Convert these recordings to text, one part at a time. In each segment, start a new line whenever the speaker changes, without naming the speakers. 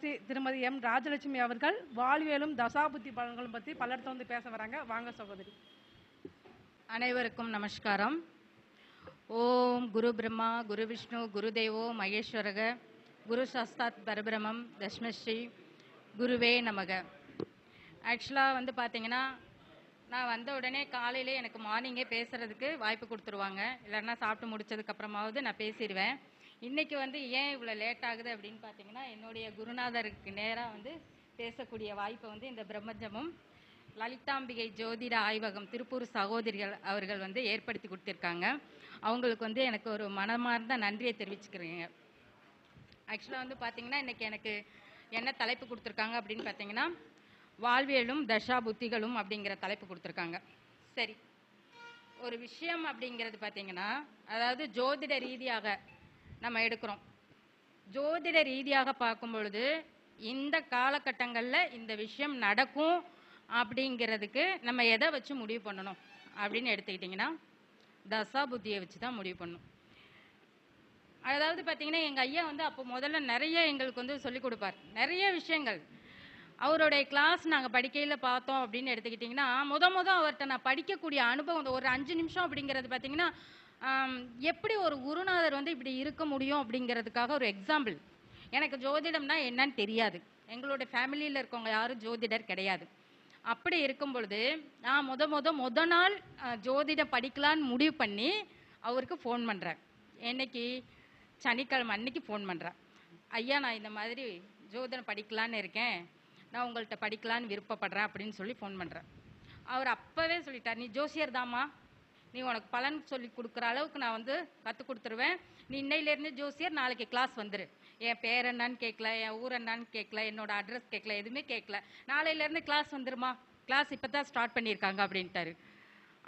திருமதி எம். ராஜலட்சுமி அவர்கள் வாழ்வியலும் தசாபுத்தி பலன்களும் பற்றி பலர்த்த வந்து பேச வராங்க. வாங்க சகோதரி.
அனைவருக்கும் நமஸ்காரம். ஓம் குரு பிரம்மா குரு விஷ்ணு குரு தேவோ மகேஸ்வரக குரு சஸ்தாத் பரபிரமம் தஷ்மஸ்ரீ குருவே நமக. ஆக்சுவலாக வந்து பார்த்தீங்கன்னா நான் வந்த உடனே காலையிலே எனக்கு மார்னிங்கே பேசுறதுக்கு வாய்ப்பு கொடுத்துருவாங்க. இல்லைன்னா சாப்பிட்டு முடிச்சதுக்கு அப்புறமாவது நான் பேசிடுவேன் இன்னைக்கு வந்து ஏன் இவ்வளோ லேட் ஆகுது அப்படின்னு பார்த்தீங்கன்னா என்னுடைய குருநாதருக்கு நேராக வந்து பேசக்கூடிய வாய்ப்பை வந்து இந்த பிரம்மஜமும் லலிதாம்பிகை ஜோதிட ஆய்வகம் திருப்பூர் சகோதரிகள் அவர்கள் வந்து ஏற்படுத்தி கொடுத்துருக்காங்க. அவங்களுக்கு வந்து எனக்கு ஒரு மனமார்ந்த நன்றியை தெரிவிச்சுக்கிறேங்க. ஆக்சுவலாக வந்து பார்த்தீங்கன்னா இன்றைக்கி எனக்கு என்ன தலைப்பு கொடுத்துருக்காங்க அப்படின்னு பார்த்தீங்கன்னா வாழ்வியலும் தசா புத்திகளும் அப்படிங்கிற தலைப்பு கொடுத்துருக்காங்க. சரி. ஒரு விஷயம் அப்படிங்கிறது பார்த்தீங்கன்னா அதாவது ஜோதிட ரீதியாக நம்ம எடுக்கிறோம். ஜோதிட ரீதியாக பார்க்கும் பொழுது இந்த காலகட்டங்களில் இந்த விஷயம் நடக்கும் அப்படிங்கிறதுக்கு நம்ம எதை வச்சு முடிவு பண்ணணும் அப்படின்னு எடுத்துக்கிட்டிங்கன்னா தசா புத்தியை வச்சு தான் முடிவு பண்ணணும். அதாவது பார்த்தீங்கன்னா எங்கள் ஐயா வந்து அப்போ முதல்ல நிறைய எங்களுக்கு வந்து சொல்லிக் கொடுப்பார். நிறைய விஷயங்கள். அவருடைய கிளாஸ் நாங்கள் படிக்கையில் பார்த்தோம் அப்படின்னு எடுத்துக்கிட்டிங்கன்னா முத முத அவர்கிட்ட நான் படிக்கக்கூடிய அனுபவம் ஒரு அஞ்சு நிமிஷம் அப்படிங்கிறது பார்த்தீங்கன்னா எப்படி ஒரு குருநாதர் வந்து இப்படி இருக்க முடியும் அப்படிங்கிறதுக்காக ஒரு எக்ஸாம்பிள் எனக்கு ஜோதிடம்னா என்னன்னு தெரியாது. எங்களோட ஃபேமிலியில் இருக்கவங்க யாரும் ஜோதிடர் கிடையாது. அப்படி இருக்கும் பொழுது நான் முத முத முத நாள் ஜோதிடம் படிக்கலான்னு முடிவு பண்ணி அவருக்கு ஃபோன் பண்ணுறேன் என்னைக்கு? சனிக்கிழமை அன்னைக்கு ஃபோன் பண்ணுறேன் ஐயா நான் இந்த மாதிரி ஜோதிடம் படிக்கலான்னு இருக்கேன். நான் உங்கள்கிட்ட படிக்கலான்னு விருப்பப்படுறேன் அப்படின்னு சொல்லி ஃபோன் பண்ணுறேன் அவர் அப்போவே சொல்லிட்டார் நீ ஜோசியர் தாம்மா. நீ உனக்கு பலன் சொல்லி கொடுக்குற அளவுக்கு நான் வந்து கற்றுக் கொடுத்துருவேன். நீ இன்னையிலேருந்து ஜோசியர் நாளைக்கு கிளாஸ் வந்துரு. என் பேர் என்னன்னு கேட்கல என் ஊர் என்னன்னு கேட்கல என்னோட அட்ரஸ் கேட்கல எதுவுமே கேட்கல நாளையிலேருந்து கிளாஸ் வந்துருமா? கிளாஸ் இப்போ தான் ஸ்டார்ட் பண்ணியிருக்காங்க அப்படின்ட்டாரு.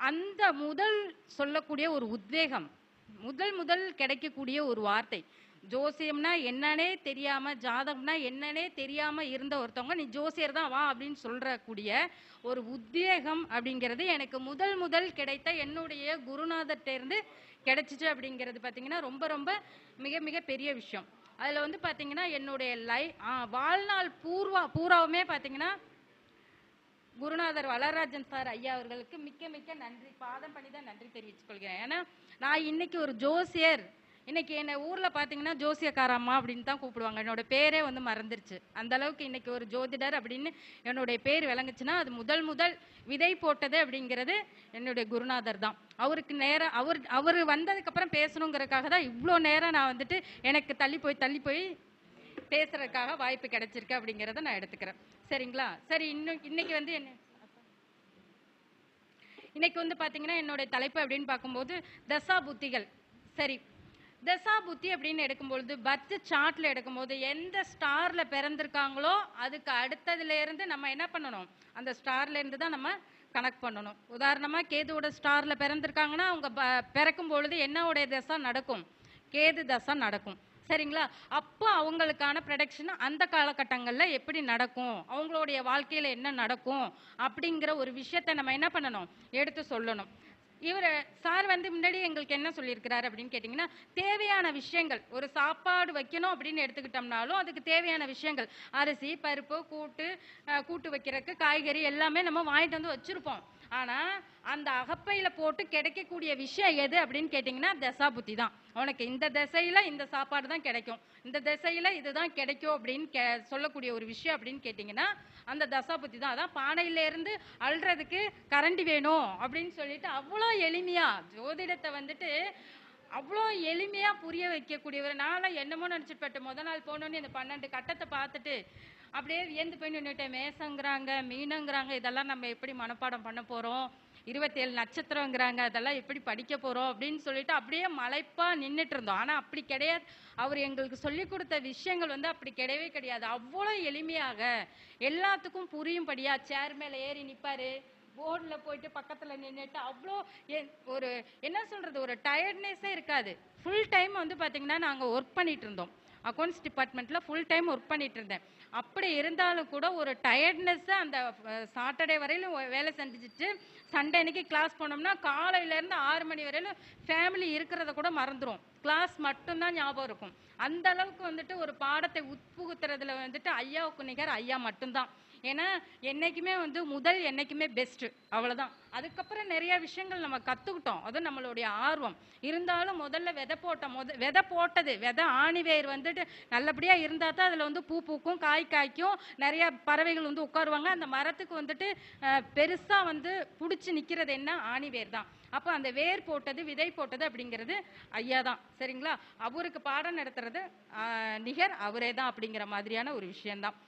அந்த முதல் சொல்லக்கூடிய ஒரு உத்வேகம் முதல் முதல் கிடைக்கக்கூடிய ஒரு வார்த்தை ஜோசியம்னா என்னன்னே தெரியாம ஜாதகம்னா என்னன்னே தெரியாம இருந்த ஒருத்தவங்க நீ ஜோசியர் தான் வா அப்படின்னு சொல்கிறக்கூடிய ஒரு உத்வேகம் அப்படிங்கிறது எனக்கு முதல் முதல் கிடைத்த என்னுடைய குருநாதர்கிட்ட கிடைச்சிச்சு அப்படிங்கிறது பார்த்தீங்கன்னா ரொம்ப ரொம்ப மிக மிக பெரிய விஷயம். அதில் வந்து பார்த்தீங்கன்னா என்னுடைய லை வாழ்நாள் பூர்வா பூராவுமே பார்த்தீங்கன்னா குருநாதர் வளராஜன் சார் ஐயா அவர்களுக்கு மிக்க மிக்க நன்றி. பாதம் பண்ணி தான் நன்றி தெரிவித்துக் கொள்கிறேன். ஏன்னா நான் இன்னைக்கு ஒரு ஜோசியர். இன்னைக்கு என்னை ஊர்ல பாத்தீங்கன்னா ஜோசியக்காரம்மா அப்படின்னு தான் கூப்பிடுவாங்க. என்னோட பேரே வந்து மறந்துருச்சு. அந்த அளவுக்கு இன்னைக்கு ஒரு ஜோதிடர் அப்படின்னு என்னுடைய பேர் விளங்குச்சுன்னா அது முதல் முதல் விதை போட்டது அப்படிங்கிறது என்னுடைய குருநாதர் தான். அவருக்கு நேரம் அவர் அவர் வந்ததுக்கு அப்புறம் பேசணுங்கிறதுக்காக தான் இவ்வளோ நேரம் நான் வந்துட்டு எனக்கு தள்ளி போய் தள்ளி போய் பேசுறதுக்காக வாய்ப்பு கிடைச்சிருக்கு அப்படிங்கிறத நான் எடுத்துக்கிறேன். சரிங்களா? சரி இன்னும் இன்னைக்கு வந்து என்ன? இன்னைக்கு வந்து பாத்தீங்கன்னா என்னுடைய தலைப்பு அப்படின்னு பார்க்கும்போது தசா புத்திகள் சரி தசா புத்தி அப்படின்னு எடுக்கும்பொழுது பர்த் சார்ட்ல எடுக்கும்போது எந்த ஸ்டார்ல பிறந்திருக்காங்களோ அதுக்கு அடுத்ததுல இருந்து நம்ம என்ன பண்ணணும்? அந்த ஸ்டார்ல இருந்து தான் நம்ம கனெக்ட் பண்ணணும். உதாரணமா கேதுவோட ஸ்டார்ல பிறந்திருக்காங்கன்னா அவங்க ப- பிறக்கும் பொழுது என்னோடைய தசா நடக்கும்? கேது தசா நடக்கும். சரிங்களா? அப்போ அவங்களுக்கான ப்ரொடக்ஷன் அந்த காலகட்டங்களில் எப்படி நடக்கும்? அவங்களுடைய வாழ்க்கையில் என்ன நடக்கும்? அப்படிங்கிற ஒரு விஷயத்தை நம்ம என்ன பண்ணணும்? எடுத்து சொல்லணும். இவர் சார் வந்து முன்னாடி எங்களுக்கு என்ன சொல்லியிருக்கிறாரு அப்படின்னு கேட்டிங்கன்னா தேவையான விஷயங்கள் ஒரு சாப்பாடு வைக்கணும் அப்படின்னு எடுத்துக்கிட்டோம்னாலும் அதுக்கு தேவையான விஷயங்கள் அரிசி பருப்பு கூட்டு கூட்டு வைக்கிறதுக்கு காய்கறி எல்லாமே நம்ம வாங்கிட்டு வந்து வச்சுருப்போம். ஆனால் அந்த அகப்பையில் போட்டு கிடைக்கக்கூடிய விஷயம் எது அப்படின்னு கேட்டிங்கன்னா தசா புத்தி தான். உனக்கு இந்த திசையில் இந்த சாப்பாடு தான் கிடைக்கும். இந்த திசையில் இதுதான் கிடைக்கும் அப்படின்னு கே சொல்லக்கூடிய ஒரு விஷயம் அப்படின்னு கேட்டிங்கன்னா அந்த தசா புத்தி தான். அதான் பானையிலேருந்து அழுறதுக்கு கரண்டி வேணும் அப்படின்னு சொல்லிட்டு அவ்வளோ எளிமையாக ஜோதிடத்தை வந்துட்டு அவ்வளோ எளிமையாக புரிய வைக்கக்கூடியவர் நான்லாம் என்னமோ நினச்சிட்டு போயிட்டேன் முதல் நாள் போனோன்னே இந்த பன்னெண்டு கட்டத்தை பார்த்துட்டு அப்படியே வியந்து போய் நின்றுட்டேன் மேசங்கிறாங்க மீனங்கிறாங்க இதெல்லாம் நம்ம எப்படி மனப்பாடம் பண்ண போகிறோம் இருபத்தேழு நட்சத்திரங்கிறாங்க அதெல்லாம் எப்படி படிக்க போகிறோம் அப்படின்னு சொல்லிட்டு அப்படியே மலைப்பாக நின்றுட்டு இருந்தோம். ஆனால் அப்படி கிடையாது. அவர் எங்களுக்கு சொல்லி கொடுத்த விஷயங்கள் வந்து அப்படி கிடையவே கிடையாது. அவ்வளோ எளிமையாக எல்லாத்துக்கும் புரியும்படியாக சேர் மேலே ஏறி நிற்பார் போர்டில் போயிட்டு பக்கத்தில் நின்றுட்டு அவ்வளோ ஒரு என்ன சொல்கிறது ஒரு டயர்ட்னஸே இருக்காது. ஃபுல் டைம் வந்து பார்த்திங்கன்னா நாங்கள் ஒர்க் பண்ணிகிட்டு இருந்தோம். அக்கௌண்ட்ஸ் டிபார்ட்மெண்ட்டில் ஃபுல் டைம் ஒர்க் பண்ணிகிட்டு இருந்தேன். அப்படி இருந்தாலும் கூட ஒரு டயர்ட்னஸ்ஸை அந்த சாட்டர்டே வரையிலும் வேலை செஞ்சுட்டு சண்டே அன்னைக்கு கிளாஸ் போனோம்னா காலையிலேருந்து ஆறு மணி வரையிலும் ஃபேமிலி இருக்கிறத கூட மறந்துடும் கிளாஸ் மட்டும்தான் ஞாபகம் இருக்கும். அந்த அளவுக்கு வந்துட்டு ஒரு பாடத்தை உட்புகுத்துறதுல வந்துட்டு ஐயாவுக்கு நிகர் ஐயா மட்டும்தான். ஏன்னா என்றைக்குமே வந்து முதல் என்னைக்குமே பெஸ்ட்டு அவ்வளோதான் அதுக்கப்புறம் நிறைய விஷயங்கள் நம்ம கற்றுக்கிட்டோம் அது நம்மளுடைய ஆர்வம். இருந்தாலும் முதல்ல விதை போட்ட முத விதை போட்டது விதை ஆணிவேர் வந்துட்டு நல்லபடியாக இருந்தால் தான் அதில் வந்து பூ பூக்கும் காய் காய்க்கும். நிறைய பறவைகள் வந்து உட்காருவாங்க. அந்த மரத்துக்கு வந்துட்டு பெருசாக வந்து பிடிச்சி நிற்கிறது என்ன? ஆணிவேர் தான். அப்போ அந்த வேர் போட்டது விதை போட்டது அப்படிங்கிறது ஐயா தான். சரிங்களா? அவருக்கு பாடம் நடத்துறது நிகர் அவரே தான் அப்படிங்கிற மாதிரியான ஒரு விஷயந்தான்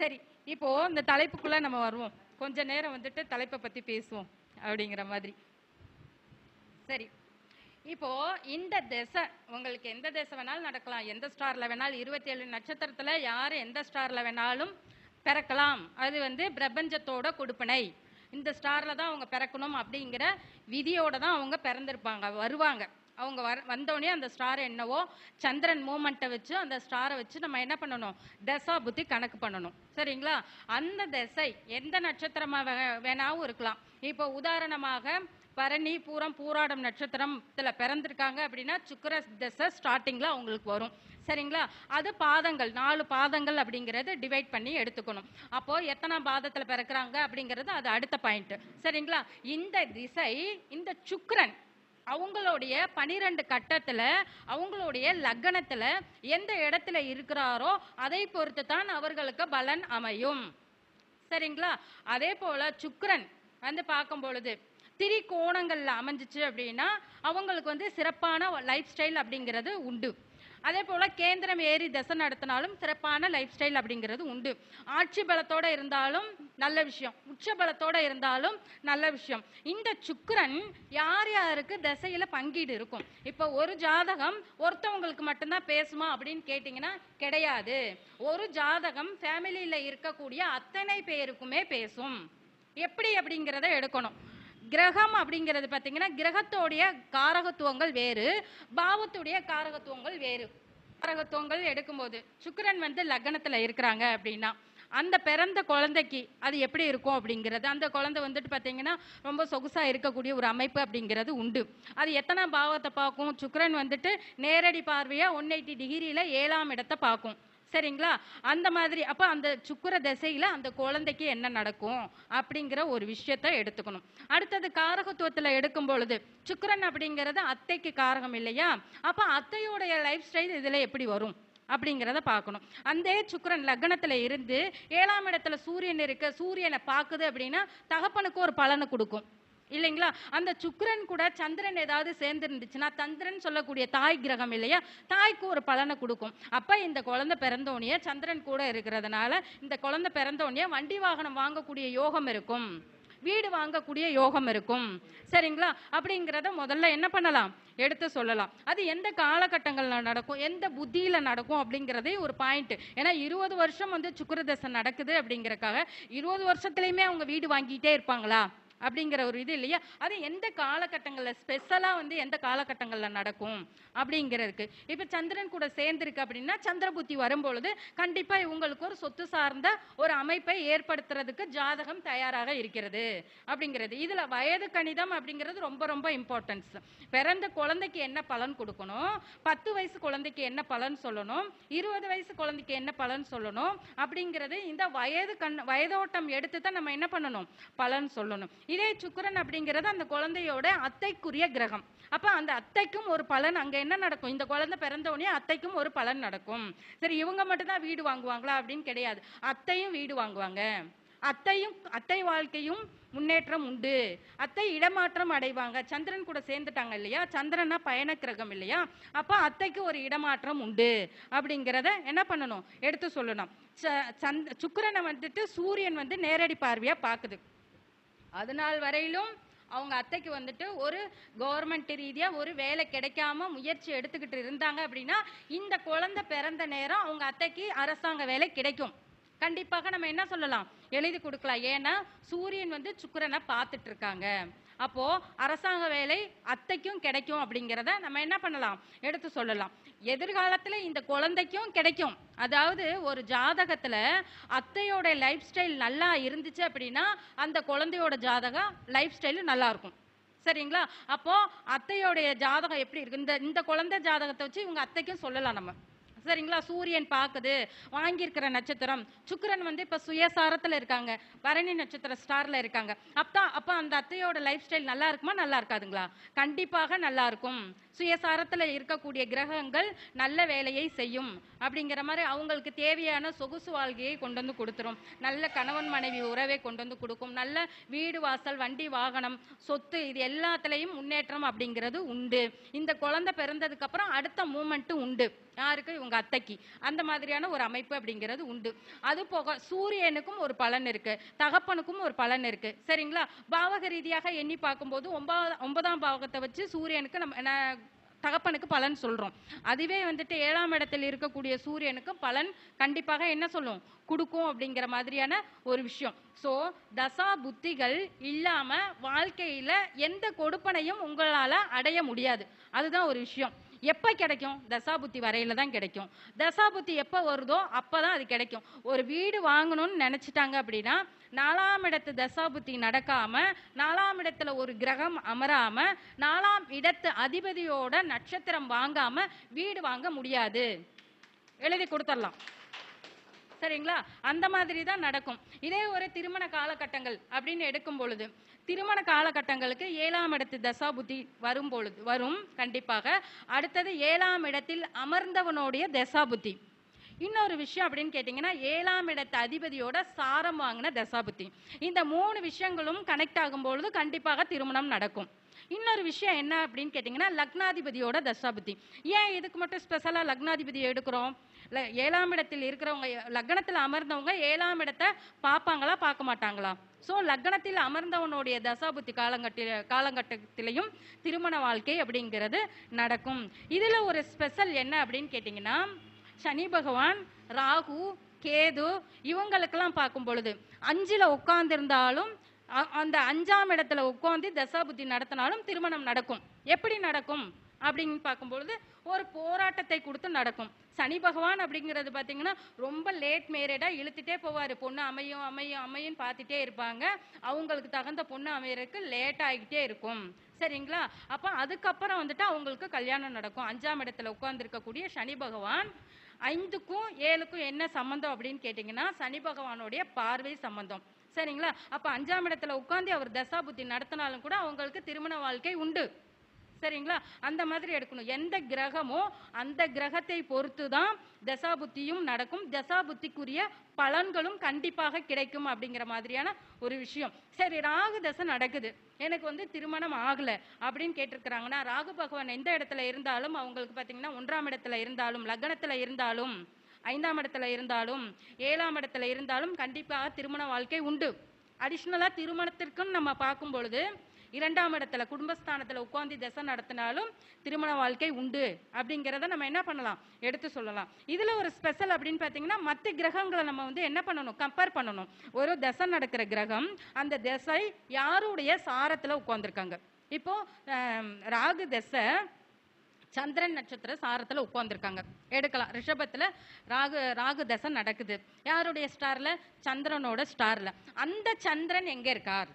சரி. இப்போ இந்த தலைப்புக்குள்ள நம்ம வருவோம். கொஞ்ச நேரம் வந்துட்டு தலைப்பை பத்தி பேசுவோம் அப்படிங்கிற மாதிரி. சரி. இப்போ இந்த திசை உங்களுக்கு எந்த திசை வேணாலும் நடக்கலாம். எந்த ஸ்டார்ல வேணாலும் இருபத்தி ஏழு நட்சத்திரத்துல யார் எந்த ஸ்டார்ல வேணாலும் பிறக்கலாம். அது வந்து பிரபஞ்சத்தோட கொடுப்பனை. இந்த ஸ்டார்ல தான் அவங்க பிறக்கணும் அப்படிங்கிற விதியோட தான் அவங்க பிறந்திருப்பாங்க வருவாங்க. அவங்க வர வந்தோடனே அந்த ஸ்டார் என்னவோ சந்திரன் மூமெண்ட்டை வச்சு அந்த ஸ்டாரை வச்சு நம்ம என்ன பண்ணணும்? தசா புத்தி கணக்கு பண்ணணும். சரிங்களா? அந்த திசை எந்த நட்சத்திரமாக வேணாவும் இருக்கலாம். இப்போ உதாரணமாக பரணி பூரம் பூராடம் நட்சத்திரத்தில் பிறந்திருக்காங்க அப்படின்னா சுக்கர திசை ஸ்டார்டிங்கில் அவங்களுக்கு வரும். சரிங்களா? அது பாதங்கள் நாலு பாதங்கள் அப்படிங்கிறது டிவைட் பண்ணி எடுத்துக்கணும். அப்போது எத்தனை பாதத்தில் பிறக்கிறாங்க அப்படிங்கிறது அது அடுத்த பாயிண்ட்டு சரிங்களா? இந்த திசை இந்த சுக்கரன் அவங்களுடைய பனிரெண்டு கட்டத்தில் அவங்களுடைய லக்னத்துல எந்த இடத்துல இருக்கிறாரோ அதை பொறுத்து தான் அவர்களுக்கு பலன் அமையும். சரிங்களா? அதே போல சுக்கரன் வந்து பார்க்கும் பொழுது திரிகோணங்கள்ல அமைஞ்சிச்சு அப்படின்னா அவங்களுக்கு வந்து சிறப்பான லைஃப் ஸ்டைல் அப்படிங்கிறது உண்டு. அதே போல கேந்திரம் ஏறி தசை நடத்தினாலும் சிறப்பான லைஃப் ஸ்டைல் அப்படிங்கிறது உண்டு. ஆட்சி பலத்தோட இருந்தாலும் நல்ல விஷயம். உச்ச பலத்தோட இருந்தாலும் நல்ல விஷயம். இந்த சுக்கரன் யார் யாருக்கு திசையில் பங்கீடு இருக்கும்? இப்போ ஒரு ஜாதகம் ஒருத்தவங்களுக்கு மட்டும்தான் பேசுமா அப்படின்னு கேட்டிங்கன்னா கிடையாது. ஒரு ஜாதகம் ஃபேமிலியில இருக்கக்கூடிய அத்தனை பேருக்குமே பேசும். எப்படி அப்படிங்கிறத எடுக்கணும். கிரகம் அப்படிங்கிறது பார்த்தீங்கன்னா கிரகத்தோடைய காரகத்துவங்கள் வேறு பாவத்துடைய காரகத்துவங்கள் வேறு. காரகத்துவங்கள் எடுக்கும்போது சுக்கரன் வந்து லக்னத்தில் இருக்கிறாங்க அப்படின்னா அந்த பிறந்த குழந்தைக்கு அது எப்படி இருக்கும் அப்படிங்கிறது அந்த குழந்தை வந்துட்டு பார்த்தீங்கன்னா ரொம்ப சொகுசாக இருக்கக்கூடிய ஒரு அமைப்பு அப்படிங்கிறது உண்டு. அது எத்தனை பாவத்தை பார்க்கும்? சுக்கரன் வந்துட்டு நேரடி பார்வையாக ஒன் எயிட்டி டிகிரியில் ஏழாம் இடத்தை பார்க்கும். சரிங்களா? அந்த மாதிரி அப்போ அந்த சுக்கிர திசையில் அந்த குழந்தைக்கு என்ன நடக்கும் அப்படிங்கிற ஒரு விஷயத்த எடுத்துக்கணும். அடுத்தது காரகத்துவத்தில் எடுக்கும் பொழுது சுக்கரன் அப்படிங்கிறது அத்தைக்கு காரகம் இல்லையா? அப்போ அத்தையோடைய லைஃப் ஸ்டைல் இதில் எப்படி வரும் அப்படிங்கிறத பார்க்கணும். அந்த சுக்கரன் லக்னத்தில் இருந்து ஏழாம் இடத்துல சூரியன் இருக்க சூரியனை பார்க்குது அப்படின்னா தகப்பனுக்கு ஒரு பலனை கொடுக்கும். இல்லைங்களா? அந்த சுக்கரன் கூட சந்திரன் ஏதாவது சேர்ந்துருந்துச்சுன்னா சந்திரன் சொல்லக்கூடிய தாய் கிரகம் இல்லையா? தாய்க்கு ஒரு பலனை கொடுக்கும். அப்போ இந்த குழந்தை பிறந்தோடனே சந்திரன் கூட இருக்கிறதுனால இந்த குழந்தை பிறந்தோடனே வண்டி வாகனம் வாங்கக்கூடிய யோகம் இருக்கும். வீடு வாங்கக்கூடிய யோகம் இருக்கும். சரிங்களா? அப்படிங்கிறத முதல்ல என்ன பண்ணலாம்? எடுத்து சொல்லலாம். அது எந்த காலகட்டங்களில் நடக்கும்? எந்த புத்தியில் நடக்கும் அப்படிங்கிறதே ஒரு பாயிண்ட் ஏன்னா இருபது வருஷம் வந்து சுக்கரதசை நடக்குது அப்படிங்கிறக்காக இருபது வருஷத்துலையுமே அவங்க வீடு வாங்கிட்டே இருப்பாங்களா? அப்படிங்கிற ஒரு இது இல்லையா? அது எந்த காலகட்டங்களில் ஸ்பெஷலாக வந்து எந்த காலகட்டங்களில் நடக்கும் அப்படிங்கிறதுக்கு. இப்போ சந்திரன் கூட சேர்ந்துருக்கு அப்படின்னா சந்திர புத்தி வரும்பொழுது கண்டிப்பாக இவங்களுக்கு ஒரு சொத்து சார்ந்த ஒரு அமைப்பை ஏற்படுத்துறதுக்கு ஜாதகம் தயாராக இருக்கிறது அப்படிங்கிறது. இதில் வயது கணிதம் அப்படிங்கிறது ரொம்ப ரொம்ப இம்பார்ட்டன்ஸ் பிறந்த குழந்தைக்கு என்ன பலன் கொடுக்கணும்? பத்து வயசு குழந்தைக்கு என்ன பலன் சொல்லணும்? இருபது வயசு குழந்தைக்கு என்ன பலன் சொல்லணும்? அப்படிங்கிறது இந்த வயது கண் வயதோட்டம் எடுத்து தான் நம்ம என்ன பண்ணணும்? பலன் சொல்லணும். இதே சுக்கிரன் அப்படிங்கிறது அந்த குழந்தையோட அத்தைக்குரிய கிரகம். அப்போ அந்த அத்தைக்கும் ஒரு பலன். அங்கே என்ன நடக்கும்? இந்த குழந்தை பிறந்த உடனே அத்தைக்கும் ஒரு பலன் நடக்கும். சரி இவங்க மட்டும்தான் வீடு வாங்குவாங்களா அப்படின்னு கிடையாது. அத்தையும் வீடு வாங்குவாங்க. அத்தையும் அத்தை வாழ்க்கையும் முன்னேற்றம் உண்டு. அத்தை இடமாற்றம் அடைவாங்க. சந்திரன் கூட சேர்ந்துட்டாங்க இல்லையா? சந்திரனா பயண கிரகம் இல்லையா? அப்போ அத்தைக்கு ஒரு இடமாற்றம் உண்டு அப்படிங்கிறத என்ன பண்ணணும்? எடுத்து சொல்லணும். ச- சந்த் சுக்கிரனை வந்துட்டு சூரியன் வந்து நேரடி பார்வையாக பார்க்குது. அதனால் வரையிலும் அவங்க அத்தைக்கு வந்துட்டு ஒரு கவர்மெண்ட் ரீதியாக ஒரு வேலை கிடைக்காம முயற்சி எடுத்துக்கிட்டு இருந்தாங்க அப்படின்னா இந்த குழந்தை பிறந்த நேரம் அவங்க அத்தைக்கு அரசாங்க வேலை கிடைக்கும். கண்டிப்பாக நம்ம என்ன சொல்லலாம்? எழுதி கொடுக்கலாம். ஏன்னா சூரியன் வந்து சுக்கரனை பார்த்துட்டு இருக்காங்க. அப்போ அரசாங்க வேலை அத்தைக்கும் கிடைக்கும் அப்படிங்கிறத நம்ம என்ன பண்ணலாம்? எடுத்து சொல்லலாம். எதிர்காலத்தில் இந்த குழந்தைக்கும் கிடைக்கும். அதாவது ஒரு ஜாதகத்தில் அத்தையோட லைஃப் ஸ்டைல் நல்லா இருந்துச்சு அப்படின்னா அந்த குழந்தையோட ஜாதகம் லைஃப் ஸ்டைலு நல்லாயிருக்கும் சரிங்களா? அப்போ அத்தையோடைய ஜாதகம் எப்படி இருக்கு? இந்த இந்த குழந்தை ஜாதகத்தை வச்சு இவங்க அத்தைக்கும் சொல்லலாம் நம்ம. சரிங்களா? சூரியன் பார்க்குது வாங்கியிருக்கிற நட்சத்திரம். சுக்கரன் வந்து இப்போ சுயசாரத்தில் இருக்காங்க. பரணி நட்சத்திர ஸ்டாரில் இருக்காங்க. அப்போ அப்போ அந்த அத்தையோட லைஃப் ஸ்டைல் நல்லா இருக்குமா? நல்லா இருக்காதுங்களா? கண்டிப்பாக நல்லா இருக்கும். சுயசாரத்தில் இருக்கக்கூடிய கிரகங்கள் நல்ல வேலையை செய்யும். அப்படிங்கிற மாதிரி அவங்களுக்கு தேவையான சொகுசு வாழ்க்கையை கொண்டு வந்து கொடுத்துரும். நல்ல கணவன் மனைவி உறவை கொண்டு வந்து கொடுக்கும். நல்ல வீடு வாசல் வண்டி வாகனம் சொத்து இது எல்லாத்துலேயும் முன்னேற்றம் அப்படிங்கிறது உண்டு. இந்த குழந்தை பிறந்ததுக்கப்புறம் அடுத்த மூமெண்ட்டும் உண்டு. யாருக்கு? இவங்க அத்தைக்கு. அந்த மாதிரியான ஒரு அமைப்பு அப்படிங்கிறது உண்டு. அது போக சூரியனுக்கும் ஒரு பலன் இருக்கு. தகப்பனுக்கும் ஒரு பலன் இருக்கு. சரிங்களா? பாவக ரீதியாக எண்ணி பார்க்கும்போது ஒன்பதாம் ஒன்பதாம் பாவகத்தை வச்சு சூரியனுக்கு நம்ம என்ன தகப்பனுக்கு பலன் சொல்றோம். அதுவே வந்துட்டு ஏழாம் இடத்தில் இருக்கக்கூடிய சூரியனுக்கு பலன் கண்டிப்பாக என்ன சொல்லும்? கொடுக்கும் அப்படிங்கிற மாதிரியான ஒரு விஷயம். ஸோ தசா புத்திகள் இல்லாம வாழ்க்கையில எந்த கொடுப்பனையும் உங்களால் அடைய முடியாது. அதுதான் ஒரு விஷயம். எப்போ கிடைக்கும்? தசாபுத்தி வரையில தான் கிடைக்கும். தசாபுத்தி எப்போ வருதோ அப்போ தான் அது கிடைக்கும். ஒரு வீடு வாங்கணும்னு நினச்சிட்டாங்க அப்படின்னா நாலாம் இடத்து தசாபுத்தி நடக்காமல் நாலாம் இடத்துல ஒரு கிரகம் அமராமல் நாலாம் இடத்து அதிபதியோட நட்சத்திரம் வாங்காமல் வீடு வாங்க முடியாது. எழுதி கொடுத்துடலாம். சரிங்களா? அந்த மாதிரி தான் நடக்கும். இதே ஒரு திருமண காலகட்டங்கள் அப்படின்னு எடுக்கும் பொழுது திருமண காலகட்டங்களுக்கு ஏழாம் இடத்து தசாபுத்தி வரும் பொழுது வரும் கண்டிப்பாக. அடுத்தது ஏழாம் இடத்தில் அமர்ந்தவனுடைய தசாபுத்தி. இன்னொரு விஷயம் அப்படின்னு கேட்டிங்கன்னா ஏழாம் இடத்து அதிபதியோட சாரம் வாங்கின தசாபுத்தி. இந்த மூணு விஷயங்களும் கனெக்ட் ஆகும் பொழுது கண்டிப்பாக திருமணம் நடக்கும். இன்னொரு விஷயம் என்ன அப்படின்னு கேட்டிங்கன்னா லக்னாதிபதியோட தசாபுத்தி. ஏன் இதுக்கு மட்டும் ஸ்பெஷலாக லக்னாதிபதி எடுக்கிறோம்? ஏழாம் இடத்தில் இருக்கிறவங்க லக்னத்தில் அமர்ந்தவங்க ஏழாம் இடத்தை பார்ப்பாங்களா பார்க்க மாட்டாங்களா? ஸோ லக்னத்தில் அமர்ந்தவனுடைய தசாபுத்தி காலங்கட்டில காலகட்டத்திலையும் திருமண வாழ்க்கை அப்படிங்கிறது நடக்கும். இதில் ஒரு ஸ்பெஷல் என்ன அப்படின்னு கேட்டிங்கன்னா சனி பகவான் ராகு கேது இவங்களுக்கெல்லாம் பார்க்கும் பொழுது அஞ்சில் உட்கார்ந்திருந்தாலும் அ- அந்த அஞ்சாம் இடத்துல உட்காந்து தசாபுத்தி நடத்தினாலும் திருமணம் நடக்கும். எப்படி நடக்கும்? அப்படின்னு பார்க்கும்பொழுது ஒரு போராட்டத்தை கொடுத்து நடக்கும். சனி பகவான் அப்படிங்கிறது பார்த்தீங்கன்னா ரொம்ப லேட் மேரேடாக இழுத்துட்டே போவார். பொண்ணு அமையும் அமையும் அமையும் பார்த்துட்டே இருப்பாங்க. அவங்களுக்கு தகுந்த பொண்ணு அமையறதுக்கு லேட் ஆகிக்கிட்டே இருக்கும். சரிங்களா? அப்போ அதுக்கப்புறம் வந்துட்டு அவங்களுக்கு கல்யாணம் நடக்கும். அஞ்சாம் இடத்துல உட்காந்துருக்கக்கூடிய சனி பகவான் ஐந்துக்கும் ஏழுக்கும் என்ன சம்மந்தம் அப்படின்னு கேட்டிங்கன்னா சனி பகவானுடைய பார்வை சம்பந்தம். சரிங்களா? அப்போ அஞ்சாம் இடத்துல உட்காந்து அவர் தசாபுத்தி நடத்தினாலும் கூட அவங்களுக்கு திருமண வாழ்க்கை உண்டு. சரிங்களா? அந்த மாதிரி எடுக்கணும். எந்த கிரகமோ அந்த கிரகத்தை பொறுத்து தான் தசாபுத்தியும் நடக்கும். தசாபுத்திக்குரிய பலன்களும் கண்டிப்பாக கிடைக்கும் அப்படிங்கிற மாதிரியான ஒரு விஷயம். சரி ராகு தசை நடக்குது. எனக்கு வந்து திருமணம் ஆகல அப்படின்னு கேட்டிருக்கிறாங்கன்னா ராகு பகவான் எந்த இடத்துல இருந்தாலும் அவங்களுக்கு பார்த்தீங்கன்னா ஒன்றாம் இடத்துல இருந்தாலும் லக்னத்துல இருந்தாலும் ஐந்தாம் இடத்துல இருந்தாலும் ஏழாம் இடத்துல இருந்தாலும் கண்டிப்பாக திருமண வாழ்க்கை உண்டு. அடிஷ்னலாக திருமணத்திற்கும் நம்ம பார்க்கும் பொழுது இரண்டாம் இடத்துல குடும்பஸ்தானத்துல உட்காந்து தசை நடத்தினாலும் திருமண வாழ்க்கை உண்டு. அப்படிங்கிறத நம்ம என்ன பண்ணலாம்? எடுத்து சொல்லலாம். இதுல ஒரு ஸ்பெஷல் அப்படின்னு பார்த்தீங்கன்னா மற்ற கிரகங்களை நம்ம வந்து என்ன பண்ணணும்? கம்பேர் பண்ணணும். ஒரு தசை நடக்கிற கிரகம் அந்த தசை யாருடைய சாரத்துல உட்காந்துருக்காங்க இப்போ ராகு தசை சந்திரன் நட்சத்திர சாரத்துல உட்காந்துருக்காங்க எடுக்கலாம். ரிஷபத்துல ராகு ராகு தசை நடக்குது. யாருடைய ஸ்டார்ல சந்திரனோட ஸ்டார்ல அந்த சந்திரன் எங்க இருக்கார்?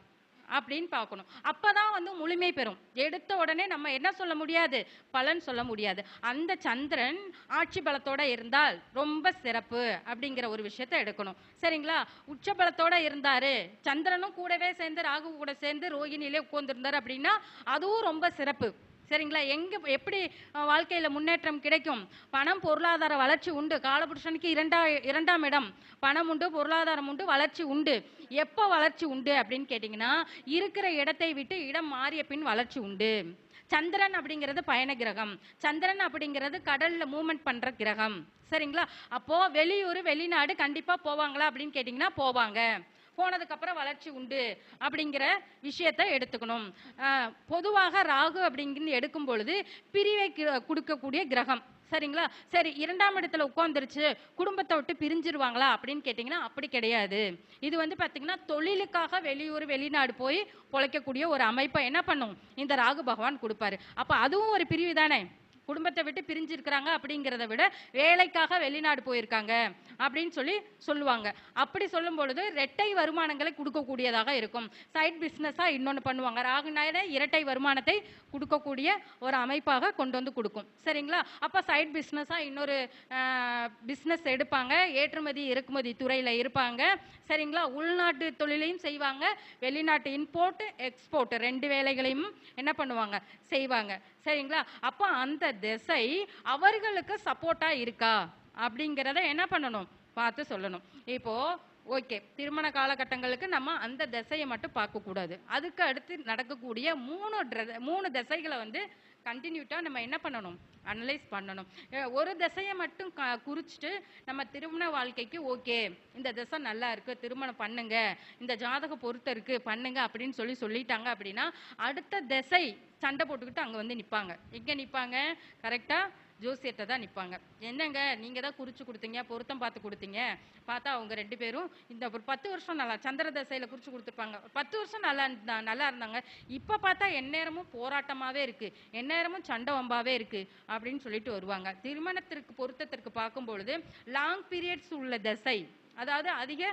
அப்படின்னு பார்க்கணும். அப்பதான் வந்து முழுமை பெறும். எடுத்த உடனே நம்ம என்ன சொல்ல முடியாது? பலன் சொல்ல முடியாது. அந்த சந்திரன் ஆட்சி பலத்தோட இருந்தால் ரொம்ப சிறப்பு அப்படிங்கிற ஒரு விஷயத்த எடுக்கணும். சரிங்களா? உச்ச பலத்தோட இருந்தாரு. சந்திரனும் கூடவே சேர்ந்து ராகு கூட சேர்ந்து ரோகிணியிலே உட்கார்ந்துருந்தாரு அப்படின்னா அதுவும் ரொம்ப சிறப்பு. சரிங்களா? எங்க எப்படி வாழ்க்கையில் வாழ்க்கையில முன்னேற்றம் கிடைக்கும்? பணம் பொருளாதார வளர்ச்சி உண்டு. காலபுருஷனுக்கு இரண்டா இரண்டாம் இடம். பணம் உண்டு பொருளாதாரம் உண்டு வளர்ச்சி உண்டு. எப்போ வளர்ச்சி உண்டு அப்படின்னு கேட்டிங்கன்னா இருக்கிற இடத்தை விட்டு இடம் மாறிய பின் வளர்ச்சி உண்டு. சந்திரன் அப்படிங்கிறது பயண கிரகம். சந்திரன் அப்படிங்கிறது கடல்ல மூவ்மெண்ட் பண்ற கிரகம். சரிங்களா? அப்போ வெளியூர் வெளிநாடு கண்டிப்பா போவாங்களா அப்படின்னு கேட்டிங்கன்னா போவாங்க. போனதுக்கு அப்புறம் வளர்ச்சி உண்டு அப்படிங்கிற விஷயத்தை எடுத்துக்கணும். பொதுவாக ராகு அப்படிங்கிறது எடுக்கும் பொழுது பிரிவை கொடுக்கக்கூடிய கிரகம். சரிங்களா? சரி இரண்டாம் இடத்துல உட்காந்துருச்சு குடும்பத்தை விட்டு பிரிஞ்சிருவாங்களா அப்படின்னு கேட்டிங்கன்னா அப்படி கிடையாது. இது வந்து பார்த்தீங்கன்னா தொழிலுக்காக வெளியூர் வெளிநாடு போய் பொழைக்கக்கூடிய ஒரு அமைப்பை என்ன பண்ணும்? இந்த ராகு பகவான் கொடுப்பாரு. அப்போ அதுவும் ஒரு பிரிவு தானே? குடும்பத்தை விட்டு பிரிஞ்சிருக்கிறாங்க அப்படிங்கிறத விட வேலைக்காக வெளிநாடு போயிருக்காங்க அப்படின்னு சொல்லி சொல்லுவாங்க. அப்படி சொல்லும் பொழுது இரட்டை வருமானங்களை கொடுக்கக்கூடியதாக இருக்கும். சைட் பிஸ்னஸாக இன்னொன்று பண்ணுவாங்க. ராகுநாயன இரட்டை வருமானத்தை கொடுக்கக்கூடிய ஒரு அமைப்பாக கொண்டு வந்து கொடுக்கும். சரிங்களா? அப்போ சைட் பிஸ்னஸாக இன்னொரு பிஸ்னஸ் எடுப்பாங்க. ஏற்றுமதி இறக்குமதி துறையில் இருப்பாங்க. சரிங்களா? உள்நாட்டு தொழிலையும் செய்வாங்க. வெளிநாட்டு இம்போர்ட் எக்ஸ்போர்ட் ரெண்டு வேலைகளையும் என்ன பண்ணுவாங்க? செய்வாங்க. சரிங்களா? அப்போ அந்த திசை அவர்களுக்கு சப்போர்ட்டாக இருக்கா? அப்படிங்கிறத என்ன பண்ணணும்? பார்த்து சொல்லணும். இப்போ ஓகே திருமண காலகட்டங்களுக்கு நம்ம அந்த திசையை மட்டும் பார்க்கக்கூடாது. அதுக்கு அடுத்து நடக்கக்கூடிய மூணு மூணு திசைகளை வந்து கண்டினியூட்டாக நம்ம என்ன பண்ணணும்? அனலைஸ் பண்ணணும். ஒரு திசையை மட்டும் க குறிச்சிட்டு நம்ம திருமண வாழ்க்கைக்கு ஓகே இந்த திசை நல்லா இருக்கு திருமணம் பண்ணுங்க இந்த ஜாதக பொருத்தம் இருக்குது பண்ணுங்க அப்படின்னு சொல்லி சொல்லிட்டாங்க அப்படின்னா அடுத்த திசை சண்டை போட்டுக்கிட்டு அங்கே வந்து நிற்பாங்க எங்கே நிற்பாங்க கரெக்டாக ஜோசியத்தை தான் நிற்பாங்க என்னங்க நீங்கள் தான் குறித்து கொடுத்தீங்க பொருத்தம் பார்த்து கொடுத்தீங்க. பார்த்தா அவங்க ரெண்டு பேரும் இந்த ஒரு பத்து வருஷம் நல்லா சந்திர தசையில் குறித்து கொடுத்துருப்பாங்க. பத்து வருஷம் நல்லா இருந்தா நல்லா இருந்தாங்க. இப்போ பார்த்தா எந்நேரமும் போராட்டமாகவே இருக்குது எந்நேரமும் சண்டை வம்பாவே இருக்குது அப்படின்னு சொல்லிட்டு வருவாங்க. திருமணத்திற்கு பொருத்தத்திற்கு பார்க்கும் பொழுது லாங் பீரியட்ஸ் உள்ள தசை அதாவது அதிக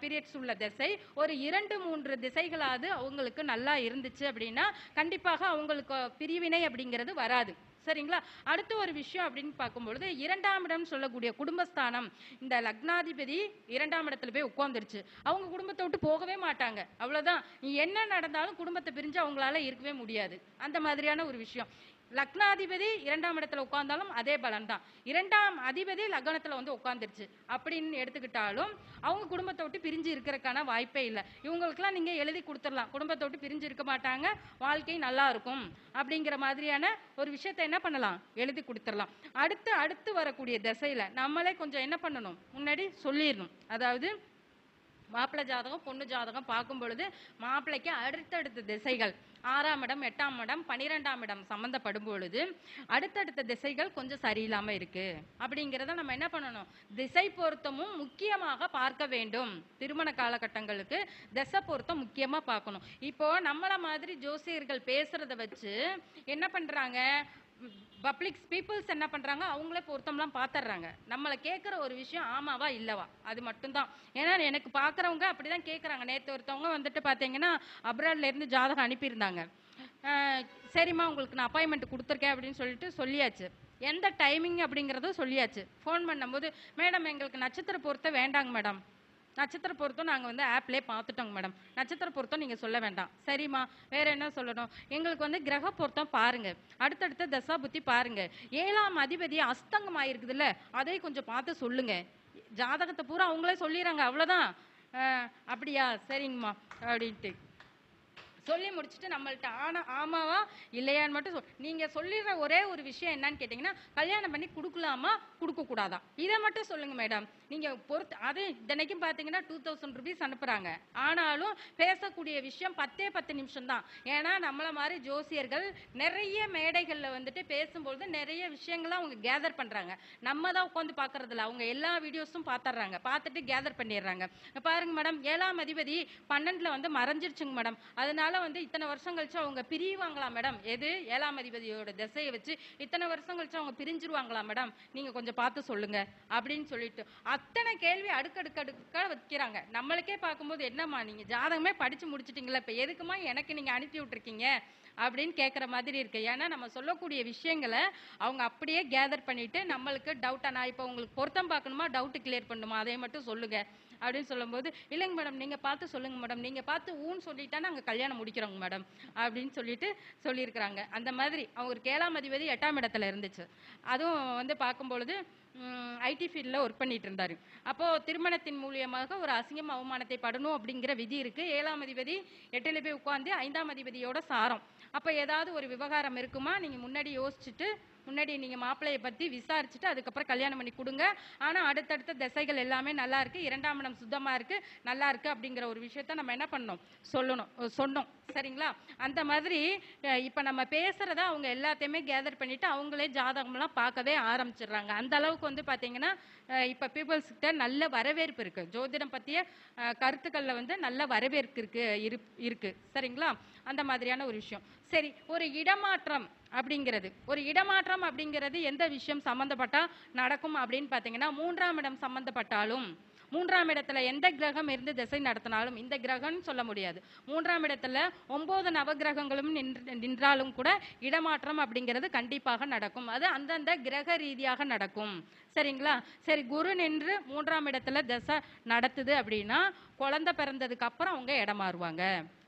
பீரியட்ஸ் உள்ள திசை ஒரு இரண்டு மூன்று திசைகளாவது அவங்களுக்கு நல்லா இருந்துச்சு அப்படின்னா கண்டிப்பாக அவங்களுக்கு பிரிவினை அப்படிங்கிறது வராது. சரிங்களா? அடுத்த ஒரு விஷயம் அப்படின்னு பார்க்கும்பொழுது இரண்டாம் இடம் சொல்லக்கூடிய குடும்பஸ்தானம் இந்த லக்னாதிபதி இரண்டாம் இடத்துல போய் உட்காந்துருச்சு அவங்க குடும்பத்தை விட்டு போகவே மாட்டாங்க. அவ்வளோதான் நீ என்ன நடந்தாலும் குடும்பத்தை பிரிஞ்சு அவங்களால இருக்கவே முடியாது. அந்த மாதிரியான ஒரு விஷயம். லக்னாதிபதி இரண்டாம் இடத்துல உட்கார்ந்தாலும் அதே பலன் தான் இரண்டாம் அதிபதி லக்னத்துல வந்து உட்காந்துருச்சு அப்படின்னு எடுத்துக்கிட்டாலும் அவங்க குடும்பத்தை விட்டு பிரிஞ்சு இருக்கிறதுக்கான வாய்ப்பே இல்லை. இவங்களுக்குலாம் நீங்க எழுதி கொடுத்துடலாம். குடும்பத்தை விட்டு பிரிஞ்சு இருக்க மாட்டாங்க. வாழ்க்கை நல்லா இருக்கும். அப்படிங்கிற மாதிரியான ஒரு விஷயத்த என்ன பண்ணலாம்? எழுதி கொடுத்துடலாம். அடுத்து அடுத்து வரக்கூடிய திசையில நம்மளே கொஞ்சம் என்ன பண்ணணும்? முன்னாடி சொல்லிடணும். அதாவது மாப்பிள்ளை ஜாதகம் பொண்ணு ஜாதகம் பார்க்கும் பொழுது மாப்பிள்ளைக்கு அடுத்தடுத்த திசைகள். ஆறாம் இடம் எட்டாம் இடம் பன்னிரெண்டாம் இடம் சம்பந்தப்படும் பொழுது அடுத்தடுத்த திசைகள் கொஞ்சம் சரியில்லாமல் இருக்கு. அப்படிங்கிறத நம்ம என்ன பண்ணணும்? திசை பொருத்தமும் முக்கியமாக பார்க்க வேண்டும். திருமண காலகட்டங்களுக்கு திசை பொருத்தம் முக்கியமாக பார்க்கணும். இப்போ நம்மள மாதிரி ஜோசியர்கள் பேசுறத வச்சு என்ன பண்றாங்க? பப்ளிக்ஸ் பீப்புள்ஸ் என்ன பண்ணுறாங்க அவங்களே பொருத்தம்லாம் பார்த்துட்றாங்க நம்மளை கேட்குற ஒரு விஷயம் ஆமாவா இல்லவா? அது மட்டும்தான். ஏன்னா எனக்கு பார்க்குறவங்க அப்படிதான் கேட்குறாங்க நேற்று ஒருத்தவங்க வந்துட்டு பார்த்தீங்கன்னா அப்ராட்லேருந்து ஜாதகம் அனுப்பியிருந்தாங்க. சரிம்மா உங்களுக்கு நான் அப்பாயின்மெண்ட் கொடுத்துருக்கேன் அப்படின்னு சொல்லிட்டு சொல்லியாச்சு. எந்த டைமிங் அப்படிங்கிறதும் சொல்லியாச்சு. ஃபோன் பண்ணும்போது மேடம் எங்களுக்கு நட்சத்திர பொருத்த வேண்டாங்க மேடம். நட்சத்திர பொருத்தம் நாங்கள் வந்து ஆப்லேயே பார்த்துட்டோங்க மேடம் நட்சத்திர பொருத்தம் நீங்கள் சொல்ல வேண்டாம். சரிம்மா வேறு என்ன சொல்லணும்? எங்களுக்கு வந்து கிரக பொருத்தம் பாருங்கள் அடுத்தடுத்த தசா புத்தி பாருங்கள் ஏழாம் அதிபதி அஸ்தங்கம் ஆயிருக்குதுல்ல அதை கொஞ்சம் பார்த்து சொல்லுங்கள் ஜாதகத்தை பூரா அவங்களே சொல்லிடுறாங்க அவ்வளோதான் அப்படியா? சரிங்கம்மா அப்படின்ட்டு. சொல்லி முடிச்சுட்டு நம்மள்ட்ட ஆனா ஆமாவா இல்லையான்னு மட்டும் சொல். நீங்க சொல்லிடுற ஒரே ஒரு விஷயம் என்னன்னு கேட்டீங்கன்னா கல்யாணம் பண்ணி கொடுக்கலாமா கொடுக்க கூடாதா இதை மட்டும் சொல்லுங்க மேடம். நீங்க பொறுத்து அது தினைக்கும் பாத்தீங்கன்னா டூ தௌசண்ட் ருபீஸ் அனுப்புறாங்க. ஆனாலும் பேசக்கூடிய விஷயம் பத்தே பத்து நிமிஷம் தான். ஏன்னா நம்மள மாதிரி ஜோசியர்கள் நிறைய மேடைகள்ல வந்துட்டு பேசும்பொழுது நிறைய விஷயங்களை அவங்க கேதர் பண்றாங்க. நம்ம தான் உட்காந்து பாக்குறதில்ல. அவங்க எல்லா வீடியோஸும் பாத்துறாங்க பார்த்துட்டு கேதர் பண்ணிடுறாங்க பாருங்க மேடம் ஏழாம் அதிபதி பன்னெண்டுல வந்து மறைஞ்சிருச்சுங்க மேடம். அதனால வந்து இத்தனை வருஷம் கழிச்சு அவங்க பிரிவாங்களா மேடம்? எது? ஏழாம் அதிபதியோட திசையை வச்சு இத்தனை வருஷம் கழிச்சு அவங்க பிரிஞ்சிருவாங்களா மேடம்? நீங்க கொஞ்சம் பார்த்து சொல்லுங்க அப்படின்னு சொல்லிட்டு அத்தனை கேள்வி அடுக்கடுக்கு அடுக்க வைக்கிறாங்க. நம்மளுக்கே பார்க்கும்போது என்னம்மா நீங்க ஜாதகமே படிச்சு முடிச்சிட்டீங்களா இப்ப எதுக்குமா எனக்கு நீங்க அனுப்பி விட்டுருக்கீங்க? அப்படின்னு கேட்குற மாதிரி இருக்கு. ஏன்னா நம்ம சொல்லக்கூடிய விஷயங்களை அவங்க அப்படியே கேதர் பண்ணிட்டு நம்மளுக்கு டவுட்டா நான் இப்போ உங்களுக்கு பொருத்தம் பார்க்கணுமா? டவுட்டு கிளியர் பண்ணணுமா? அதை மட்டும் சொல்லுங்கள் அப்படின்னு சொல்லும்போது இல்லைங்க மேடம் நீங்கள் பார்த்து சொல்லுங்கள் மேடம். நீங்கள் பார்த்து ஊன்னு சொல்லிட்டா நாங்கள் கல்யாணம் முடிக்கிறோங்க மேடம் அப்படின்னு சொல்லிட்டு சொல்லியிருக்கிறாங்க. அந்த மாதிரி அவருக்கு ஏழாம் அதிபதி எட்டாம் இடத்துல இருந்துச்சு. அதுவும் வந்து பார்க்கும்பொழுது ஐடி ஃபீல்டில் ஒர்க் பண்ணிட்டு இருந்தார். அப்போது திருமணத்தின் மூலியமாக ஒரு அசிங்கம் அவமானத்தை படணும் அப்படிங்கிற விதி இருக்குது ஏழாம் அதிபதி எட்டில் போய் உட்காந்து ஐந்தாம் அதிபதியோட சாரம். அப்போ ஏதாவது ஒரு விவகாரம் இருக்குமா? நீங்கள் முன்னாடி யோசிச்சுட்டு முன்னாடி நீங்கள் மாப்பிள்ளையை பற்றி விசாரிச்சுட்டு அதுக்கப்புறம் கல்யாணம் பண்ணி கொடுங்க. ஆனால் அடுத்தடுத்த திசைகள் எல்லாமே நல்லா இருக்கு. இரண்டாம் இடம் சுத்தமாக இருக்கு. நல்லா இருக்கு அப்படிங்கிற ஒரு விஷயத்த நம்ம என்ன பண்ணோம் சொல்லணும். சொன்னோம். சரிங்களா? அந்த மாதிரி இப்போ நம்ம பேசுகிறத அவங்க எல்லாத்தையுமே கேதர் பண்ணிட்டு அவங்களே ஜாதகம்லாம் பார்க்கவே ஆரம்பிச்சிடுறாங்க. அந்த அளவுக்கு வந்து பார்த்தீங்கன்னா இப்போ பீப்புள்ஸ் கிட்ட நல்ல வரவேற்பு இருக்கு. ஜோதிடம் பற்றிய கருத்துக்களில் வந்து நல்ல வரவேற்பு இருக்கு இரு- இருக்கு. சரிங்களா? அந்த மாதிரியான ஒரு விஷயம். சரி ஒரு இடமாற்றம். அப்படிங்கிறது. ஒரு இடமாற்றம் அப்படிங்கிறது எந்த விஷயம் சம்பந்தப்பட்டா நடக்கும் அப்படின்னு பார்த்தீங்கன்னா மூன்றாம் இடம் சம்பந்தப்பட்டாலும் மூன்றாம் இடத்துல எந்த கிரகம் இருந்து திசை நடத்தினாலும் இந்த கிரகம்னு சொல்ல முடியாது. மூன்றாம் இடத்துல ஒன்பது நவகிரகங்களும் நின்று நின்றாலும் கூட இடமாற்றம் அப்படிங்கிறது கண்டிப்பாக நடக்கும். அது அந்தந்த கிரக ரீதியாக நடக்கும். சரிங்களா? சரி குரு நின்று மூன்றாம் இடத்துல திசை நடத்துது அப்படின்னா குழந்தை பிறந்ததுக்கு அப்புறம் அவங்க இடம் மாறுவாங்க.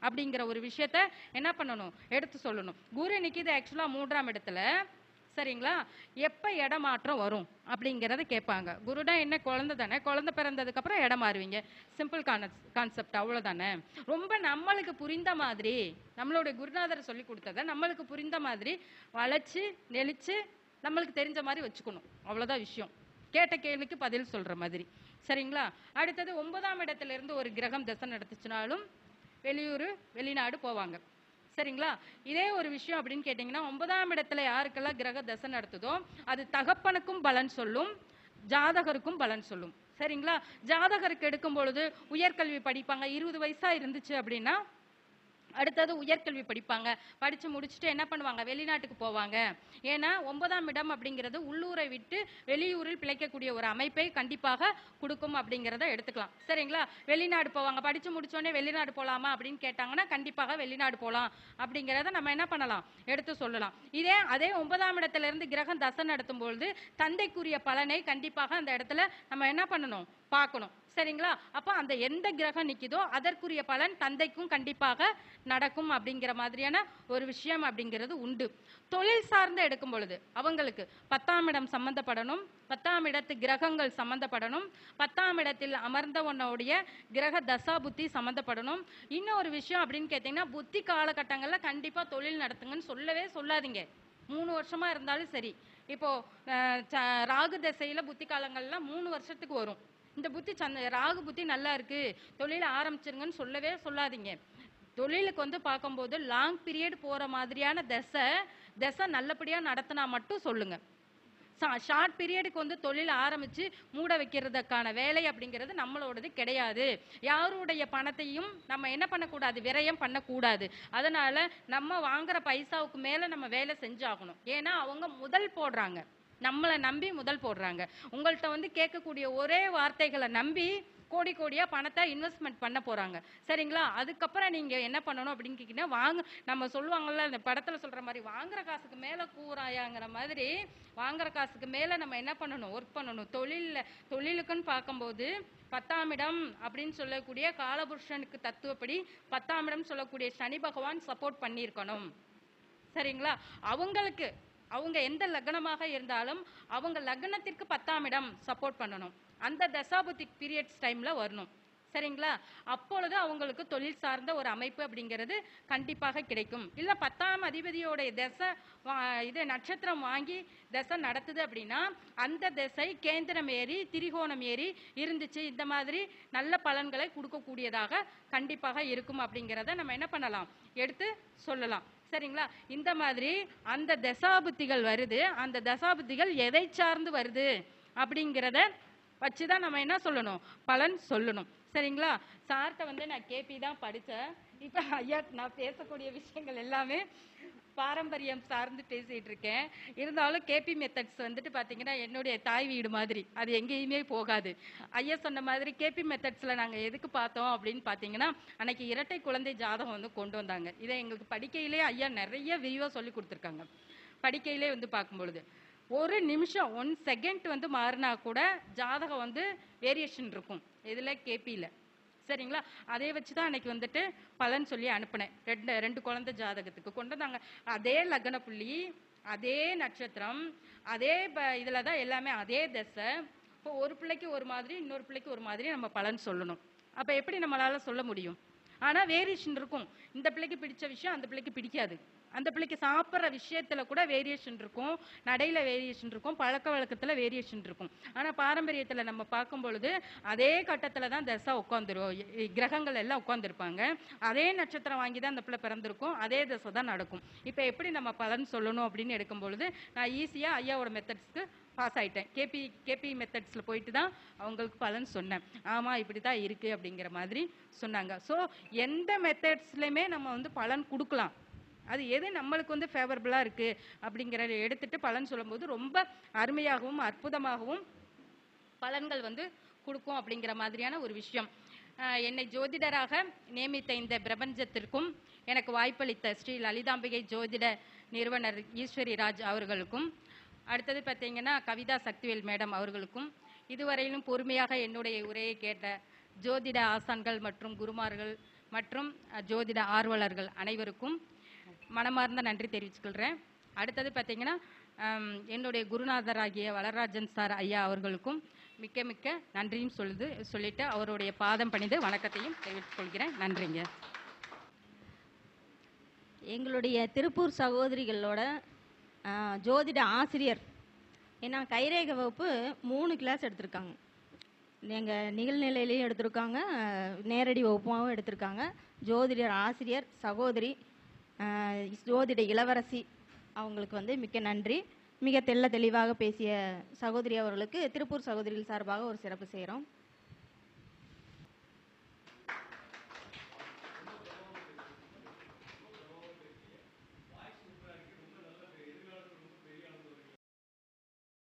அப்படிங்கிற ஒரு விஷயத்த என்ன பண்ணணும்? எடுத்து சொல்லணும். குரு நிக்குது ஆக்சுவலா மூன்றாம் இடத்துல சரிங்களா? எப்போ இடமாற்றம் வரும் அப்படிங்கிறத கேட்பாங்க. குருடா என்ன? குழந்த தானே? குழந்த பிறந்ததுக்கப்புறம் இடம் மாறுவீங்க. சிம்பிள் கான்செப்ட் அவ்வளோதானே ரொம்ப நம்மளுக்கு புரிந்த மாதிரி நம்மளுடைய குருநாதர் சொல்லி கொடுத்ததை நம்மளுக்கு புரிந்த மாதிரி வளைச்சு நெளிச்சு நம்மளுக்கு தெரிஞ்ச மாதிரி வச்சுக்கணும். அவ்வளோதான் விஷயம். கேட்ட கேள்விக்கு பதில் சொல்கிற மாதிரி. சரிங்களா? அடுத்தது ஒன்பதாம் இடத்துல இருந்து ஒரு கிரகம் தசை நடத்துச்சுனாலும் வெளியூர் வெளிநாடு போவாங்க. சரிங்களா? இதே ஒரு விஷயம் அப்படின்னு கேட்டிங்கன்னா ஒன்பதாம் இடத்துல யாருக்கெல்லாம் கிரக தசை நடத்துதோ அது தகப்பனுக்கும் பலன் சொல்லும் ஜாதகருக்கும் பலன் சொல்லும். சரிங்களா? ஜாதகருக்கு எடுக்கும் பொழுது உயர்கல்வி படிப்பாங்க. இருபது வயசா இருந்துச்சு அப்படின்னா அடுத்தது உயர்கல்வி படிப்பாங்க. படித்து முடிச்சுட்டு என்ன பண்ணுவாங்க? வெளிநாட்டுக்கு போவாங்க. ஏன்னா ஒன்பதாம் இடம் அப்படிங்கிறது உள்ளூரை விட்டு வெளியூரில் பிழைக்கக்கூடிய ஒரு அமைப்பை கண்டிப்பாக கொடுக்கும் அப்படிங்கிறத எடுத்துக்கலாம். சரிங்களா? வெளிநாடு போவாங்க. படித்து முடிச்சோடனே வெளிநாடு போகலாமா அப்படின்னு கேட்டாங்கன்னா கண்டிப்பாக வெளிநாடு போகலாம் அப்படிங்கிறத நம்ம என்ன பண்ணலாம்? எடுத்து சொல்லலாம். இதே அதே ஒன்பதாம் இடத்துல இருந்து கிரகம் தசை நடத்தும் பொழுது தந்தைக்குரிய பலனை கண்டிப்பாக அந்த இடத்துல நம்ம என்ன பண்ணணும்? பார்க்கணும். சரிங்களா? அப்ப அந்த எந்த கிரகம் நிக்குதோ அதற்குரிய பலன் தந்தைக்கும் கண்டிப்பாக நடக்கும் அப்படிங்கிற மாதிரியான ஒரு விஷயம் அப்படிங்கிறது உண்டு. தொழில் சார்ந்து எடுக்கும் பொழுது அவங்களுக்கு பத்தாம் இடம் சம்பந்தப்படணும் பத்தாம் இடத்து கிரகங்கள் சம்பந்தப்படணும் பத்தாம் இடத்தில் அமர்ந்தவனுடைய கிரக தசா புத்தி சம்பந்தப்படணும். இன்னொரு விஷயம் அப்படின்னு கேட்டீங்கன்னா புத்தி காலகட்டங்களில் கண்டிப்பா தொழில் நடத்துங்கன்னு சொல்லவே சொல்லாதீங்க. மூணு வருஷமா இருந்தாலும் சரி. இப்போ ச- ராகு தசையில் புத்தி காலங்கள்லாம் மூணு வருஷத்துக்கு வரும். இந்த புத்தி சந்த ராகு புத்தி நல்லா இருக்கு. தொழில ஆரம்பிச்சிருங்கன்னு சொல்லவே சொல்லாதீங்க. தொழிலுக்கு வந்து பார்க்கும்போது லாங் பீரியட் போற மாதிரியான தசை தசை நல்லபடியா நடத்தினா மட்டும் சொல்லுங்க. ஷார்ட் பீரியடுக்கு வந்து தொழில் ஆரம்பிச்சு மூட வைக்கிறதுக்கான வேலை அப்படிங்கிறது நம்மளோடது கிடையாது. யாருடைய பணத்தையும் நம்ம என்ன பண்ணக்கூடாது? விரயம் பண்ணக்கூடாது. அதனால நம்ம வாங்குற பைசாவுக்கு மேல நம்ம வேலை செஞ்சாகணும். ஏன்னா அவங்க முதல் போடுறாங்க. நம்மளை நம்பி முதல் போடுறாங்க. உங்கள்கிட்ட வந்து கேட்கக்கூடிய ஒரே வார்த்தைகளை நம்பி கோடி கோடியாக பணத்தை இன்வெஸ்ட்மெண்ட் பண்ண போகிறாங்க சரிங்களா? அதுக்கப்புறம் நீங்கள் என்ன பண்ணணும் அப்படின்னு கேட்டீங்கன்னா வாங்க நம்ம சொல்லுவாங்கல்ல இந்த படத்தில் சொல்கிற மாதிரி வாங்குற காசுக்கு மேலே கூறாயாங்கிற மாதிரி வாங்குற காசுக்கு மேலே நம்ம என்ன பண்ணணும்? ஒர்க் பண்ணணும். தொழிலில் தொழிலுக்குன்னு பார்க்கும்போது பத்தாம் இடம் அப்படின்னு சொல்லக்கூடிய காலபுருஷனுக்கு தத்துவப்படி பத்தாம் இடம் சொல்லக்கூடிய சனி பகவான் சப்போர்ட் பண்ணியிருக்கணும். சரிங்களா? அவங்களுக்கு அவங்க எந்த லக்னமாக இருந்தாலும் அவங்க லக்னத்திற்கு பத்தாம் இடம் சப்போர்ட் பண்ணணும். அந்த தசாபுத்தி பீரியட்ஸ் டைமில் வரணும். சரிங்களா? அப்பொழுது அவங்களுக்கு தொழில் சார்ந்த ஒரு அமைப்பு அப்படிங்கிறது கண்டிப்பாக கிடைக்கும். இல்லை பத்தாம் அதிபதியோடைய தசை வா- இது நட்சத்திரம் வாங்கி தசை நடத்துது அப்படின்னா அந்த திசை கேந்திரம் ஏறி திரிகோணம் ஏறி இருந்துச்சு. இந்த மாதிரி நல்ல பலன்களை கொடுக்கக்கூடியதாக கண்டிப்பாக இருக்கும் அப்படிங்கிறத நம்ம என்ன பண்ணலாம்? எடுத்து சொல்லலாம். சரிங்களா? இந்த மாதிரி அந்த தசாபுத்திகள் வருது. அந்த தசாபுத்திகள் எதை சார்ந்து வருது அப்படிங்கிறத வச்சு தான் நம்ம என்ன சொல்லணும்? பலன் சொல்லணும். சரிங்களா? சார்கிட்ட வந்து நான் கேபி தான் படித்தேன். இப்போ ஐயா நான் பேசக்கூடிய விஷயங்கள் எல்லாமே பாரம்பரியம் சார்ந்து பேசிட்டு இருக்கேன். இருந்தாலும் கேபி மெத்தட்ஸ் வந்துட்டு பாத்தீங்கன்னா என்னுடைய தாய் வீடு மாதிரி. அது எங்கேயுமே போகாது. ஐயா சொன்ன மாதிரி கேபி மெத்தட்ஸ்ல நாங்க எதுக்கு பார்த்தோம் அப்படின்னு பாத்தீங்கன்னா அன்னைக்கு இரட்டை குழந்தை ஜாதகம் வந்து கொண்டு வந்தாங்க. இதை எங்களுக்கு படிக்கையிலே ஐயா நிறைய விரிவா சொல்லி கொடுத்துருக்காங்க. படிக்கையிலே வந்து பார்க்கும் பொழுது ஒரு நிமிஷம் ஒன் செகண்ட் வந்து மாறினா கூட ஜாதகம் வந்து வேரியேஷன் இருக்கும். இதுல கேபியில் சரிங்களா? அதை வச்சு தான் அன்னைக்கு வந்துட்டு பலன் சொல்லி அனுப்புனேன். ரெண்டு ரெண்டு குழந்தை ஜாதகத்துக்கு. கொண்டு வந்தாங்க. அதே லக்ன புள்ளி அதே நட்சத்திரம் அதே ப- இதில் தான் எல்லாமே அதே தசை. இப்போ ஒரு பிள்ளைக்கு ஒரு மாதிரி இன்னொரு பிள்ளைக்கு ஒரு மாதிரி நம்ம பலன் சொல்லணும். அப்போ எப்படி நம்மளால் சொல்ல முடியும்? ஆனால் வேரியேஷன் இருக்கும். இந்த பிள்ளைக்கு பிடிச்ச விஷயம் அந்த பிள்ளைக்கு பிடிக்காது. அந்த பிள்ளைக்கு சாப்பிட்ற விஷயத்தில் கூட வேரியேஷன் இருக்கும். நடையில் வேரியேஷன் இருக்கும். பழக்க வழக்கத்தில் வேரியேஷன் இருக்கும். ஆனால் பாரம்பரியத்தில் நம்ம பார்க்கும் பொழுது அதே கட்டத்தில் தான் தசை உட்காந்துரும் கிரகங்கள் எல்லாம் உட்காந்துருப்பாங்க அதே நட்சத்திரம் வாங்கி தான் அந்த பிள்ளை பிறந்திருக்கும். அதே தசை தான் நடக்கும். இப்போ எப்படி நம்ம பலன் சொல்லணும் அப்படின்னு எடுக்கும் பொழுது நான் ஈஸியாக ஐயாவோட மெத்தட்ஸ்க்கு பாஸ் ஆகிட்டேன் கேபி கேபி மெத்தட்ஸில் போயிட்டு தான் அவங்களுக்கு பலன் சொன்னேன். ஆமாம் இப்படி தான் இருக்குது அப்படிங்கிற மாதிரி சொன்னாங்க. ஸோ எந்த மெத்தட்ஸ்லையுமே நம்ம வந்து பலன் கொடுக்கலாம். அது எது நம்மளுக்கு வந்து ஃபேவரபுளாக இருக்குது அப்படிங்கிறத எடுத்துட்டு பலன் சொல்லும்போது ரொம்ப அருமையாகவும் அற்புதமாகவும் பலன்கள் வந்து கொடுக்கும் அப்படிங்கிற மாதிரியான ஒரு விஷயம். என்னை ஜோதிடராக நியமித்த இந்த பிரபஞ்சத்திற்கும் எனக்கு வாய்ப்பளித்த ஸ்ரீ லலிதாம்பிகை ஜோதிட நிறுவனர் ஈஸ்வரி ராஜ் அவர்களுக்கும் அடுத்தது பார்த்தீங்கன்னா கவிதா சக்திவேல் மேடம் அவர்களுக்கும் இதுவரையிலும் பொறுமையாக என்னுடைய உரையை கேட்ட ஜோதிட ஆசான்கள் மற்றும் குருமார்கள் மற்றும் ஜோதிட ஆர்வலர்கள் அனைவருக்கும் மனமார்ந்த நன்றி தெரிவித்துக்கொள்கிறேன் அடுத்தது பார்த்தீங்கன்னா என்னுடைய குருநாதராகிய வளராஜன் சார் ஐயா அவர்களுக்கும் மிக்க மிக்க நன்றியும் சொல்லுது சொல்லிட்டு அவருடைய பாதம் பணிந்து வணக்கத்தையும் தெரிவித்துக் கொள்கிறேன் நன்றிங்க.
எங்களுடைய திருப்பூர் சகோதரிகளோட ஜோதிட ஆசிரியர் ஏன்னா கைரேக வகுப்பு மூணு கிளாஸ் எடுத்திருக்காங்க. எங்கள் நிகழ்நிலையிலையும் எடுத்திருக்காங்க நேரடி வகுப்பாகவும் எடுத்திருக்காங்க. ஜோதிடர் ஆசிரியர் சகோதரி ஜோதிட இளவரசி அவங்களுக்கு வந்து மிக்க நன்றி. மிக தெள்ள தெளிவாக பேசிய சகோதரி அவர்களுக்கு திருப்பூர் சகோதரிகள் சார்பாக ஒரு சிறப்பு செய்கிறோம்